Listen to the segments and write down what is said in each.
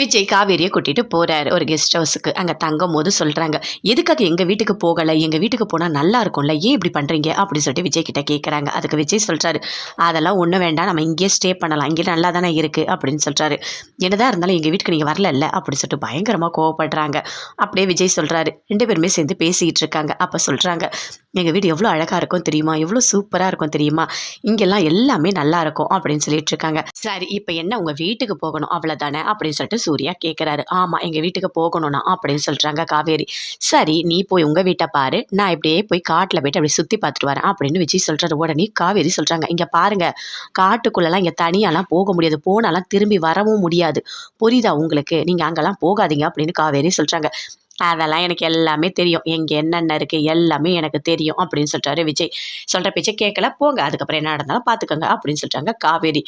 விஜய் காவேரியை கூட்டிட்டு போகிறாரு ஒரு கெஸ்ட் ஹவுஸுக்கு அங்கே தங்கும் போது சொல்கிறாங்க எதுக்காக எங்கள் வீட்டுக்கு போகலை? எங்கள் வீட்டுக்கு போனால் நல்லா இருக்கும்ல? ஏன் இப்படி பண்ணுறீங்க அப்படின்னு சொல்லிட்டு விஜய் கிட்ட கேட்குறாங்க அதுக்கு விஜய் சொல்கிறாரு அதெல்லாம் ஒன்றும் வேண்டாம். நம்ம இங்கேயே ஸ்டே பண்ணலாம். இங்கே நல்லா தானே இருக்குது அப்படின்னு சொல்கிறாரு என்னதான் இருந்தாலும் எங்கள் வீட்டுக்கு நீங்கள் வரல அப்படின்னு சொல்லிட்டு பயங்கரமாக கோவப்படுறாங்க. அப்படியே விஜய் சொல்கிறாரு ரெண்டு பேருமே சேர்ந்து பேசிக்கிட்டு இருக்காங்க. அப்போ சொல்கிறாங்க எங்கள் வீடு எவ்வளோ அழகாக இருக்கும் தெரியுமா? எவ்வளோ சூப்பராக இருக்கும் தெரியுமா? இங்கெல்லாம் எல்லாமே நல்லா இருக்கும் அப்படின்னு சொல்லிட்டு இருக்காங்க. சரி இப்போ என்ன உங்கள் வீட்டுக்கு போகணும்? அவ்வளோதானே அப்படின்னு சொல்லிட்டு சூர்யா கேட்குறாரு ஆமாம் எங்கள் வீட்டுக்கு போகணும்னா அப்படின்னு சொல்கிறாங்க காவேரி. சரி நீ போய் உங்கள் வீட்டை பாரு. நான் இப்படியே போய் காட்டில் போயிட்டு அப்படி சுற்றி பார்த்துட்டு வரேன் அப்படின்னு விஜய் சொல்கிறாரு உடனே காவேரி சொல்கிறாங்க இங்கே பாருங்கள் காட்டுக்குள்ளெல்லாம் இங்கே தனியாலாம் போக முடியாது. போனாலாம் திரும்பி வரவும் முடியாது. புரியுதா உங்களுக்கு? நீங்கள் அங்கெல்லாம் போகாதீங்க அப்படின்னு காவேரி சொல்கிறாங்க அதெல்லாம் எனக்கு எல்லாமே தெரியும். எங்கே என்னென்ன இருக்குது எல்லாமே எனக்கு தெரியும் அப்படின்னு சொல்லிட்டாரு விஜய். சொல்கிற பேச்சை கேட்கல போங்க. அதுக்கப்புறம் என்ன நடந்தாலும் பார்த்துக்கோங்க அப்படின்னு சொல்கிறாங்க காவேரி.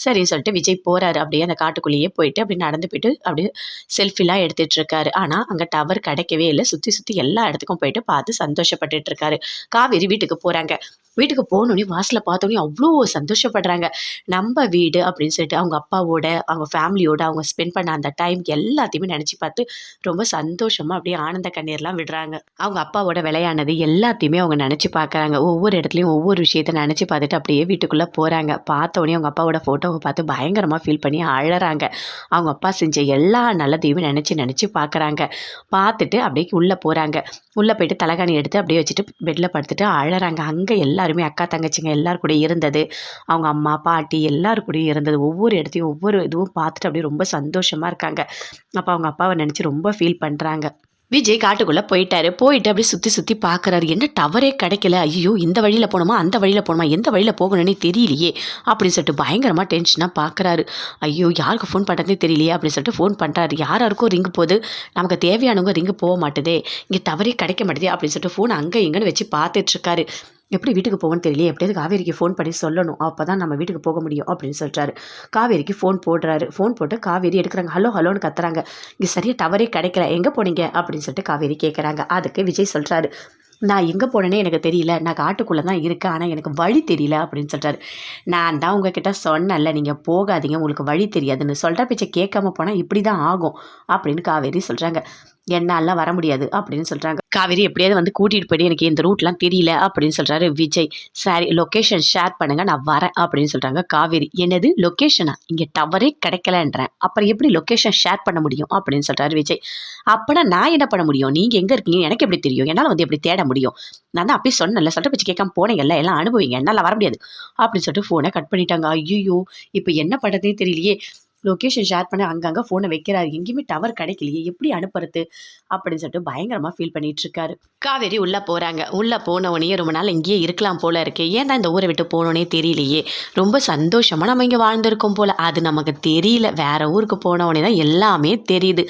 சரின்னு சொல்லிட்டு விஜய் போகிறாரு அப்படியே அந்த காட்டுக்குள்ளேயே போயிட்டு அப்படி நடந்து போயிட்டு அப்படியே செல்ஃபிலாம் எடுத்துகிட்டு இருக்காரு. ஆனால் அங்கே டவர் கிடைக்கவே இல்லை. சுற்றி சுற்றி எல்லா இடத்துக்கும் போயிட்டு பார்த்து சந்தோஷப்பட்டுட்டு இருக்காரு. காவேரி வீட்டுக்கு போகிறாங்க வீட்டுக்கு போனோடனே வாசலில் பார்த்தோன்னே அவ்வளோ சந்தோஷப்படுறாங்க. நம்ம வீடு அப்படின்னு சொல்லிட்டு அவங்க அப்பாவோட அவங்க ஃபேமிலியோட அவங்க ஸ்பெண்ட் பண்ண அந்த டைம் எல்லாத்தையுமே நினச்சி பார்த்து ரொம்ப சந்தோஷமாக அப்படியே ஆனந்த கண்ணீர்லாம் விடுறாங்க. அவங்க அப்பாவோட விளையானது எல்லாத்தையுமே அவங்க நினச்சி பார்க்குறாங்க. ஒவ்வொரு இடத்துலையும் ஒவ்வொரு விஷயத்த நினச்சி பார்த்துட்டு அப்படியே வீட்டுக்குள்ளே போகிறாங்க பார்த்தோன்னே அவங்க அப்பாவோட ஃபோட்டோவை பார்த்து பயங்கரமாக ஃபீல் பண்ணி அழறாங்க. அவங்க அப்பா செஞ்ச எல்லா நல்லதையுமே நினச்சி நினச்சி பார்க்குறாங்க. பார்த்துட்டு அப்படியே உள்ளே போகிறாங்க உள்ளே போயிட்டு தலைகாணி எடுத்து அப்படியே வச்சுட்டு பெட்டில் படுத்துட்டு அழறாங்க. அங்கே எல்லா எல்லாருமே அக்கா தங்கச்சிங்க எல்லாரு கூட இருந்தது. அவங்க அம்மா பாட்டி எல்லாரு கூடயும் இருந்தது. ஒவ்வொரு இடத்தையும் ஒவ்வொரு இதுவும் பார்த்துட்டு அப்படியே ரொம்ப சந்தோஷமாக இருக்காங்க. அப்போ அவங்க அப்பாவை நினச்சி ரொம்ப ஃபீல் பண்ணுறாங்க விஜய் காட்டுக்குள்ளே போயிட்டாரு. போயிட்டு அப்படியே சுற்றி சுற்றி பார்க்குறாரு என்ன டவரே கிடைக்கல. ஐயோ இந்த வழியில் போகணுமா? அந்த வழியில் போகணுமா? எந்த வழியில் போகணும்னே தெரியலையே. அப்படின்னு சொல்லிட்டு பயங்கரமாக டென்ஷனாக பார்க்குறாரு ஐயோ யாருக்கு ஃபோன் பண்ணுறதே தெரியலையே. அப்படின்னு சொல்லிட்டு ஃபோன் பண்ணுறாரு யாராருக்கும் யாருக்கும் ரிங்கு போகுது. நமக்கு தேவையானவங்க ரிங்கு போக மாட்டுதே. இங்கே டவரே கிடைக்க மாட்டேதே. அப்படின்னு சொல்லிட்டு ஃபோன் அங்கே இங்கேன்னு வச்சு பார்த்துட்ருக்காரு எப்படி வீட்டுக்கு போவோன்னு தெரியலையே எப்படியாவது காவேரிக்கு ஃபோன் பண்ணி சொல்லணும். அப்போ தான் நம்ம வீட்டுக்கு போக முடியும் அப்படின்னு சொல்கிறாரு காவேரிக்கு ஃபோன் போடுறாரு. ஃபோன் போட்டு காவேரி எடுக்கிறாங்க. ஹலோ ஹலோன்னு கத்துறாங்க. இங்கே சரியாக டவரே கிடைக்கல. எங்கே போனீங்க? அப்படின்னு சொல்லிட்டு காவேரி கேட்குறாங்க அதுக்கு விஜய் சொல்கிறாரு நான் எங்கே போனேனே எனக்கு தெரியல. நான் காட்டுக்குள்ளே தான் இருக்கேன். ஆனால் எனக்கு வழி தெரியல. அப்படின்னு சொல்கிறாரு நான் தான் உங்ககிட்ட சொன்னல நீங்கள் போகாதீங்க. உங்களுக்கு வழி தெரியாதுன்னு. சொல்கிற பேச்சை கேட்காம போனால் இப்படி தான் ஆகும். அப்படின்னு காவேரி சொல்கிறாங்க என்னாலாம் வர முடியாது அப்படின்னு சொல்கிறாங்க காவேரி எப்படியாவது வந்து கூட்டிகிட்டு போயிட்டு எனக்கு இந்த ரூட்லாம் தெரியல அப்படின்னு சொல்கிறாரு விஜய். சாரி லொக்கேஷன் ஷேர் பண்ணுங்கள் நான் வரேன் அப்படின்னு சொல்கிறாங்க காவேரி. என்னது? லொக்கேஷனா இங்கே டவரே கிடைக்கலன்றேன். அப்புறம் எப்படி லொக்கேஷன் ஷேர் பண்ண முடியும் அப்படின்னு சொல்கிறாரு விஜய். அப்போனா நான் என்ன பண்ண முடியும்? நீங்கள் எங்கே இருக்கீங்க? எனக்கு எப்படி தெரியும்? என்னால் வந்து எப்படி தேட முடியும்? நான் தான் அப்பயே சொன்னேன்ல சொல்கிற பேச்சு கேட்காம போனேங்கல்ல எல்லாம் அனுபவிங்க என்னால் வர முடியாது. அப்படின்னு சொல்லிட்டு ஃபோனை கட் பண்ணிட்டாங்க. ஐயோ இப்போ என்ன பண்ணுறதே தெரியலையே. லொக்கேஷன் ஷேர் பண்ண அங்கங்கே ஃபோனை வைக்கிறாரு. எங்கேயுமே டவர் கிடைக்கலையே. எப்படி அனுப்புறது? அப்படின்னு சொல்லிட்டு பயங்கரமாக ஃபீல் பண்ணிட்டு இருக்காரு காவேரி உள்ளே போகிறாங்க உள்ளே போன உடனே ரொம்ப நாள் இங்கேயே இருக்கலாம் போல இருக்கு. ஏன் தான் இந்த ஊரை விட்டு போனோன்னே தெரியலையே. ரொம்ப சந்தோஷமாக நம்ம இங்கே வாழ்ந்திருக்கோம் போல். அது நமக்கு தெரியல. வேறு ஊருக்கு போன உடனே தான் எல்லாமே தெரியுது.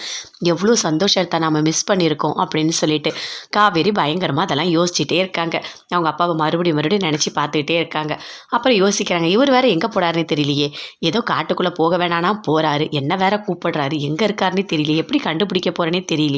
எவ்வளோ சந்தோஷத்தை நம்ம மிஸ் பண்ணியிருக்கோம் அப்படின்னு சொல்லிட்டு. காவேரி பயங்கரமாக அதெல்லாம் யோசிச்சுட்டே இருக்காங்க. அவங்க அப்பாவை மறுபடியும் மறுபடியும் நினச்சி பார்த்துக்கிட்டே இருக்காங்க. அப்புறம் யோசிக்கிறாங்க இவர் வேறு எங்கே போடாருன்னு தெரியலையே. ஏதோ காட்டுக்குள்ளே போக வேணானா போகிறாரு என்ன வேற கூப்பிடுறாரு எங்கே இருக்காருன்னே தெரியல எப்படி கண்டுபிடிக்க போகிறேனே தெரியல.